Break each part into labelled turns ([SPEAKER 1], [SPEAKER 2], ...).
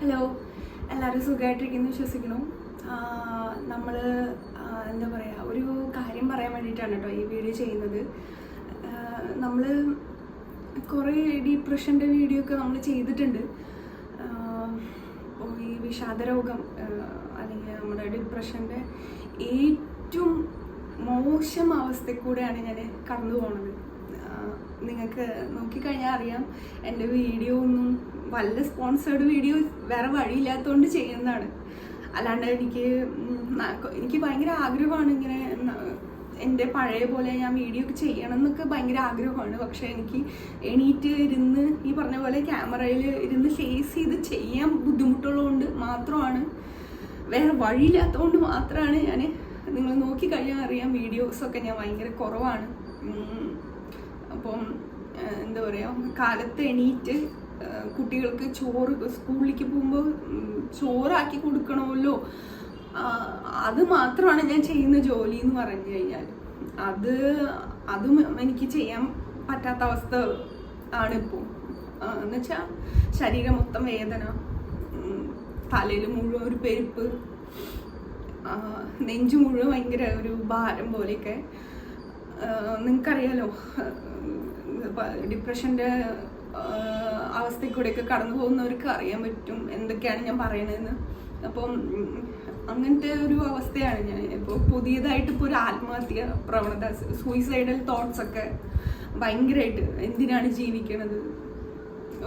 [SPEAKER 1] Hello എല്ലാവരും സുഖമായിട്ടിരിക്കുന്നു വിശ്വസിക്കുന്നു. നമ്മൾ എന്താ പറയുക ഒരു കാര്യം പറയാൻ വേണ്ടിയിട്ടാണ് കേട്ടോ ഈ വീഡിയോ ചെയ്യുന്നത്. നമ്മൾ കുറേ ഡിപ്രഷന്റെ വീഡിയോ ഒക്കെ നമ്മൾ ചെയ്തിട്ടുണ്ട്. ഈ വിഷാദരോഗം അല്ലെങ്കിൽ നമ്മുടെ ഡിപ്രഷന്റെ ഏറ്റവും മോശം അവസ്ഥ കൂടെയാണ് ഞാൻ കടന്നു പോകുന്നത് നിങ്ങൾക്ക് നോക്കിക്കഴിഞ്ഞാൽ അറിയാം എന്റെ വീഡിയോ ഒന്നും വല്ല സ്പോൺസേർഡ് വീഡിയോ വേറെ വഴിയില്ലാത്തതുകൊണ്ട് ചെയ്യുന്നതാണ്. അല്ലാണ്ട് എനിക്ക് എനിക്ക് ഭയങ്കര ആഗ്രഹമാണ് ഇങ്ങനെ എന്റെ പഴയ പോലെ ഞാൻ വീഡിയോ ഒക്കെ ചെയ്യണം എന്നൊക്കെ ഭയങ്കര ആഗ്രഹമാണ്. പക്ഷേ എനിക്ക് എണീറ്റ് ഇരുന്ന് ഈ പറഞ്ഞ പോലെ ക്യാമറയിൽ ഇരുന്ന് ഫേസ് ചെയ്ത് ചെയ്യാൻ ബുദ്ധിമുട്ടുള്ളതുകൊണ്ട് മാത്രമാണ്. വേറെ വഴിയില്ലാത്തതുകൊണ്ട് മാത്രമാണ് ഞാൻ നിങ്ങൾ നോക്കിക്കഴിഞ്ഞാൽ അറിയാം വീഡിയോസൊക്കെ ഞാൻ ഭയങ്കര കുറവാണ്. അപ്പം എന്താ പറയുക കാലത്ത് എണീറ്റ് കുട്ടികൾക്ക് ചോറ് സ്കൂളിലേക്ക് പോകുമ്പോൾ ചോറാക്കി കൊടുക്കണമല്ലോ. അത് മാത്രമാണ് ഞാൻ ചെയ്യുന്ന ജോലി എന്ന് പറഞ്ഞു കഴിഞ്ഞാൽ അത് അതും എനിക്ക് ചെയ്യാൻ പറ്റാത്ത അവസ്ഥ ഇപ്പോൾ എന്നുവെച്ചാൽ ശരീരം മൊത്തം വേദന തലയിൽ മുഴുവൻ ഒരു പെരുപ്പ് നെഞ്ച് മുഴുവൻ ഭയങ്കര ഒരു ഭാരം പോലെയൊക്കെ. നിങ്ങൾക്കറിയാലോ ഡിപ്രഷന്റെ അവസ്ഥയിൽ കൂടെയൊക്കെ കടന്നു പോകുന്നവർക്ക് അറിയാൻ പറ്റും എന്തൊക്കെയാണ് ഞാൻ പറയണതെന്ന്. അപ്പം അങ്ങനത്തെ ഒരു അവസ്ഥയാണ് ഞാൻ. ഇപ്പോൾ പുതിയതായിട്ട് ഇപ്പോൾ ഒരു ആത്മഹത്യ പ്രവണത സൂയിസൈഡൽ തോട്ട്സ് ഒക്കെ ഭയങ്കരമായിട്ട് എന്തിനാണ് ജീവിക്കണത്?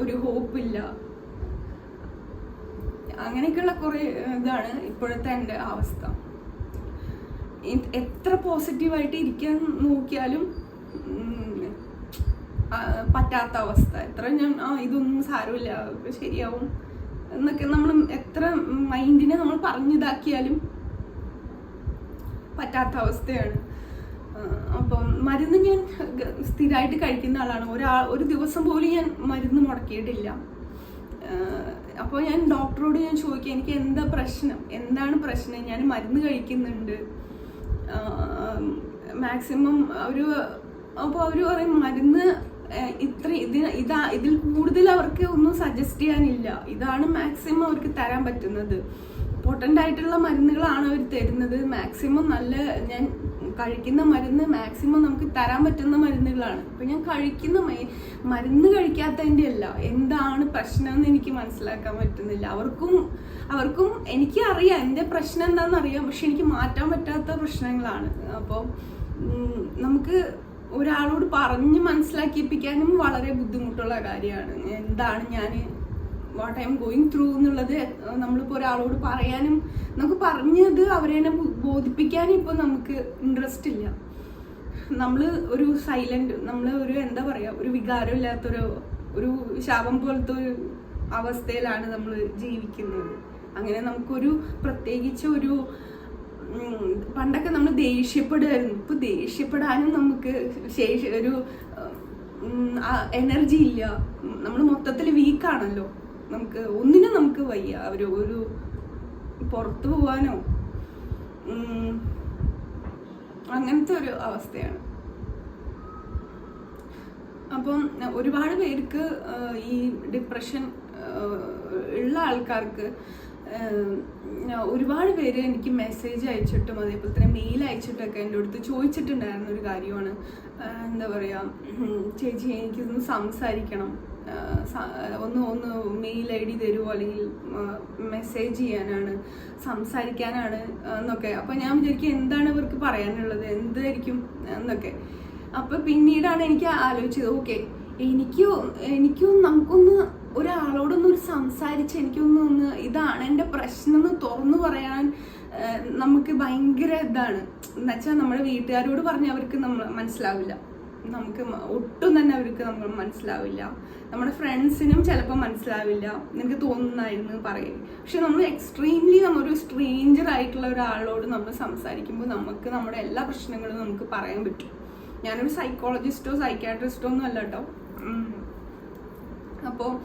[SPEAKER 1] ഒരു ഹോപ്പില്ല അങ്ങനെയൊക്കെയുള്ള കുറേ ഇതാണ് ഇപ്പോഴത്തെ എന്റെ അവസ്ഥ. എത്ര പോസിറ്റീവായിട്ട് ഇരിക്കാൻ നോക്കിയാലും പറ്റാത്ത അവസ്ഥ. എത്ര ഞാൻ ആ ഇതൊന്നും സാരമില്ല. ശരിയാവും. എന്നൊക്കെ നമ്മൾ എത്ര മൈൻഡിനെ നമ്മൾ പറഞ്ഞിതാക്കിയാലും പറ്റാത്ത അവസ്ഥയാണ്. അപ്പം മരുന്ന് ഞാൻ സ്ഥിരമായിട്ട് കഴിക്കുന്ന ആളാണ്. ഒരാൾ ഒരു ദിവസം പോലും ഞാൻ മരുന്ന് മുടക്കിയിട്ടില്ല. അപ്പോൾ ഞാൻ ഡോക്ടറോട് ഞാൻ ചോദിക്കുക എനിക്ക് എന്താ പ്രശ്നം? എന്താണ് പ്രശ്നം? ഞാൻ മരുന്ന് കഴിക്കുന്നുണ്ട്. മാക്സിമം ഒരു അപ്പോൾ അവർ പറയും മരുന്ന് ഇത്ര ഇതിന് ഇതാ ഇതിൽ കൂടുതൽ അവർക്ക് ഒന്നും സജസ്റ്റ് ചെയ്യാനില്ല. ഇതാണ് മാക്സിമം അവർക്ക് തരാൻ പറ്റുന്നത്. പൊട്ടന്റ് ആയിട്ടുള്ള മരുന്നുകളാണ് അവർ തരുന്നത്. മാക്സിമം നല്ല ഞാൻ കഴിക്കുന്ന മരുന്ന് മാക്സിമം നമുക്ക് തരാൻ പറ്റുന്ന മരുന്നുകളാണ്. അപ്പം ഞാൻ കഴിക്കുന്ന മരുന്ന് കഴിക്കാത്തതിന്റെ അല്ല എന്താണ് പ്രശ്നം എന്ന് എനിക്ക് മനസ്സിലാക്കാൻ പറ്റുന്നില്ല. അവർക്കും അവർക്കും എനിക്ക് അറിയാം. എന്റെ പ്രശ്നം എന്താണെന്ന് അറിയാം. പക്ഷെ എനിക്ക് മാറ്റാൻ പറ്റാത്ത പ്രശ്നങ്ങളാണ്. അപ്പോൾ നമുക്ക് ഒരാളോട് പറഞ്ഞ് മനസ്സിലാക്കിപ്പിക്കാനും വളരെ ബുദ്ധിമുട്ടുള്ള കാര്യമാണ്. എന്താണ് ഞാൻ what I M going through എന്നുള്ളത് നമ്മളിപ്പോൾ ഒരാളോട് പറയാനും നമുക്ക് പറഞ്ഞത് അവരെ ബോധിപ്പിക്കാനും ഇപ്പോൾ നമുക്ക് ഇൻട്രസ്റ്റ് ഇല്ല. നമ്മൾ ഒരു സൈലന്റ് നമ്മൾ ഒരു എന്താ പറയുക ഒരു വികാരമില്ലാത്തൊരു ഒരു ശാപം പോലത്തെ ഒരു അവസ്ഥയിലാണ് നമ്മൾ ജീവിക്കുന്നത്. അങ്ങനെ നമുക്കൊരു പ്രത്യേകിച്ച് ഒരു പണ്ടൊക്കെ നമ്മൾ ദേഷ്യപ്പെടുമായിരുന്നു ഇപ്പൊ ദേഷ്യപ്പെടാനും നമുക്ക് ശേഷി ഒരു എനർജി ഇല്ല. നമ്മൾ മൊത്തത്തിൽ വീക്കാണല്ലോ നമുക്ക് ഒന്നിനും നമുക്ക് വയ്യ. ഒരു ഒരു പുറത്തു പോവാനോ അങ്ങനത്തെ ഒരു അവസ്ഥയാണ്. അപ്പം ഒരുപാട് പേർക്ക് ഈ ഡിപ്രഷൻ ഉള്ള ആൾക്കാർക്ക് ഒരുപാട് പേര് എനിക്ക് മെസ്സേജ് അയച്ചിട്ടും അതേപോലെ തന്നെ മെയിൽ അയച്ചിട്ടൊക്കെ എന്റെ അടുത്ത് ചോദിച്ചിട്ടുണ്ടായിരുന്ന ഒരു കാര്യമാണ്. എന്താ പറയുക ചേച്ചി എനിക്കൊന്ന് സംസാരിക്കണം. ഒന്ന് ഒന്ന് മെയിൽ ഐ ഡി തരുമോ അല്ലെങ്കിൽ മെസ്സേജ് ചെയ്യാനാണ് സംസാരിക്കാനാണ് എന്നൊക്കെ. അപ്പോൾ ഞാൻ വിചാരിക്കും എന്താണ് ഇവർക്ക് പറയാനുള്ളത്? എന്തായിരിക്കും? എന്നൊക്കെ. അപ്പോൾ പിന്നീടാണ് എനിക്ക് ആലോചിച്ചത് ഓക്കെ എനിക്കോ എനിക്കും നമുക്കൊന്ന് ഒരാളോടൊന്ന് ഒരു സംസാരിച്ച് എനിക്കൊന്ന് ഒന്ന് ഇതാണ് എന്റെ പ്രശ്നം എന്ന് തുറന്നു പറയാൻ നമുക്ക് ഭയങ്കര ഇതാണ്. എന്നുവെച്ചാൽ നമ്മുടെ വീട്ടുകാരോട് പറഞ്ഞാൽ അവർക്ക് നമ്മൾ മനസ്സിലാവില്ല. നമുക്ക് ഒട്ടും തന്നെ അവർക്ക് നമ്മൾ മനസ്സിലാവില്ല. നമ്മുടെ ഫ്രണ്ട്സിനും ചിലപ്പോൾ മനസ്സിലാവില്ല. നിനക്ക് തോന്നുന്നായിരുന്നു പറയും. പക്ഷെ നമ്മൾ എക്സ്ട്രീംലി നമ്മളൊരു സ്ട്രേഞ്ചർ ആയിട്ടുള്ള ഒരാളോട് നമ്മൾ സംസാരിക്കുമ്പോൾ നമുക്ക് നമ്മുടെ എല്ലാ പ്രശ്നങ്ങളും നമുക്ക് പറയാൻ പറ്റും. ഞാനൊരു സൈക്കോളജിസ്റ്റോ സൈക്കാട്രിസ്റ്റോ ഒന്നും അല്ല കേട്ടോ. അപ്പോൾ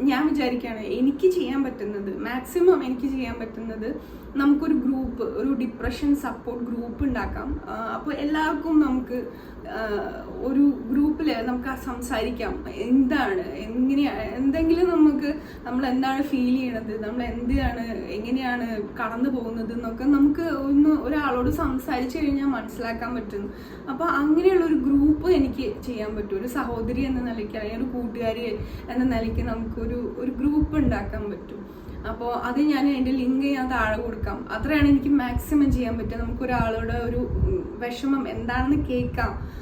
[SPEAKER 1] ഞാൻ വിചാരിക്കുകയാണ് എനിക്ക് ചെയ്യാൻ പറ്റുന്നത് മാക്സിമം എനിക്ക് ചെയ്യാൻ പറ്റുന്നത് നമുക്കൊരു ഗ്രൂപ്പ് ഒരു ഡിപ്രഷൻ സപ്പോർട്ട് ഗ്രൂപ്പ് ഉണ്ടാക്കാം. അപ്പോൾ എല്ലാവർക്കും നമുക്ക് ഒരു ഗ്രൂപ്പിൽ നമുക്ക് സംസാരിക്കാം. എന്താണ്? എങ്ങനെയാണ് എന്തെങ്കിലും നമുക്ക് നമ്മൾ എന്താണ് ഫീൽ ചെയ്യണത്? നമ്മൾ എന്താണ് എങ്ങനെയാണ് കടന്നു പോകുന്നത് എന്നൊക്കെ നമുക്ക് ഒന്ന് ഒരാളോട് സംസാരിച്ചു കഴിഞ്ഞാൽ മനസ്സിലാക്കാൻ പറ്റുന്നു അപ്പോൾ അങ്ങനെയുള്ള ഒരു ഗ്രൂപ്പ് എനിക്ക് ചെയ്യാൻ പറ്റും. ഒരു സഹോദരി എന്ന നിലയ്ക്ക് അല്ലെങ്കിൽ ഒരു കൂട്ടുകാരി എന്ന നിലയ്ക്ക് നമുക്കൊരു ഒരു ഗ്രൂപ്പ് ഉണ്ടാക്കാൻ പറ്റും. അപ്പോൾ അത് ഞാൻ അതിന്റെ ലിങ്ക് ഞാൻ താഴെ കൊടുക്കാം. അത്രയാണ് എനിക്ക് മാക്സിമം ചെയ്യാൻ പറ്റുക. നമുക്ക് ഒരാളുടെ ഒരു വിഷമം എന്താണെന്ന് കേൾക്കാം.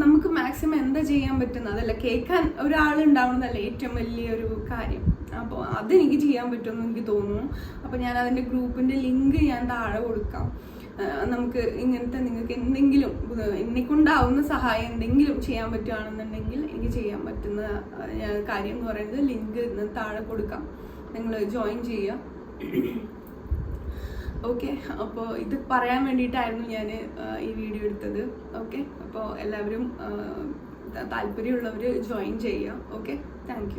[SPEAKER 1] നമുക്ക് മാക്സിമം എന്താ ചെയ്യാൻ പറ്റുന്നത്? അതല്ല കേൾക്കാൻ ഒരാൾ ഉണ്ടാവുന്നതല്ല ഏറ്റവും വലിയൊരു കാര്യം. അപ്പോൾ അതെനിക്ക് ചെയ്യാൻ പറ്റുമെന്ന് എനിക്ക് തോന്നുന്നു. അപ്പോൾ ഞാൻ അതിന്റെ ഗ്രൂപ്പിന്റെ ലിങ്ക് ഞാൻ താഴെ കൊടുക്കാം. നമുക്ക് ഇങ്ങനത്തെ നിങ്ങൾക്ക് എന്തെങ്കിലും എന്നെ കൊണ്ടാവുന്ന സഹായം എന്തെങ്കിലും ചെയ്യാൻ പറ്റുകയാണെന്നുണ്ടെങ്കിൽ എനിക്ക് ചെയ്യാൻ പറ്റുന്ന കാര്യം എന്ന് പറയുന്നത് ലിങ്ക് താഴെ കൊടുക്കാം. നിങ്ങൾ ജോയിൻ ചെയ്യുക. ഓക്കെ അപ്പോൾ ഇത് പറയാൻ വേണ്ടിയിട്ടായിരുന്നു ഞാൻ ഈ വീഡിയോ എടുത്തത്. ഓക്കെ അപ്പോൾ എല്ലാവരും താല്പര്യമുള്ളവർ ജോയിൻ ചെയ്യുക. Okay thank